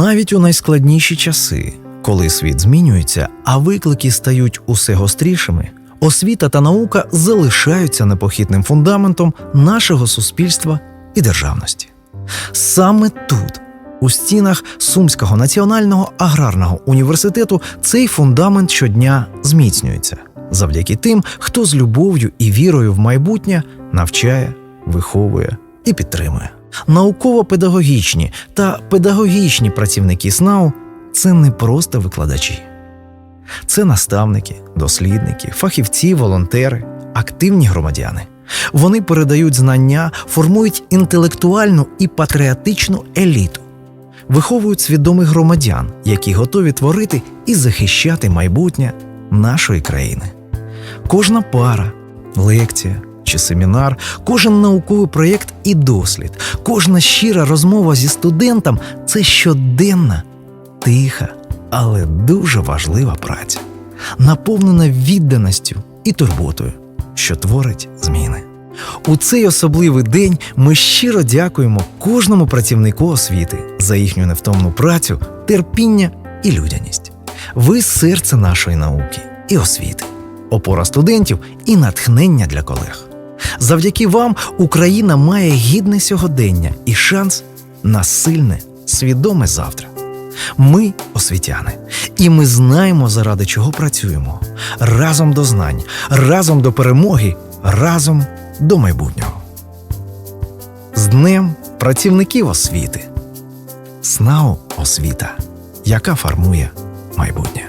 Навіть у найскладніші часи, коли світ змінюється, а виклики стають усе гострішими, освіта та наука залишаються непохитним фундаментом нашого суспільства і державності. Саме тут, у стінах Сумського національного аграрного університету, цей фундамент щодня зміцнюється завдяки тим, хто з любов'ю і вірою в майбутнє навчає, виховує і підтримує. Науково-педагогічні та педагогічні працівники СНАУ це не просто викладачі. Це наставники, дослідники, фахівці, волонтери, активні громадяни. Вони передають знання, формують інтелектуальну і патріотичну еліту, виховують свідомих громадян, які готові творити і захищати майбутнє нашої країни. Кожна пара, лекція чи семінар, кожен науковий проєкт і дослід, кожна щира розмова зі студентом це щоденна, тиха, але дуже важлива праця, наповнена відданістю і турботою, що творить зміни. У цей особливий день ми щиро дякуємо кожному працівнику освіти за їхню невтомну працю, терпіння і людяність. Ви серце нашої науки і освіти, опора студентів і натхнення для колег. Завдяки вам Україна має гідне сьогодення і шанс на сильне, свідоме завтра. Ми освітяни, і ми знаємо, заради чого працюємо. Разом до знань, разом до перемоги, разом до майбутнього. З Днем працівників освіти. СНАУ освіта, яка формує майбутнє.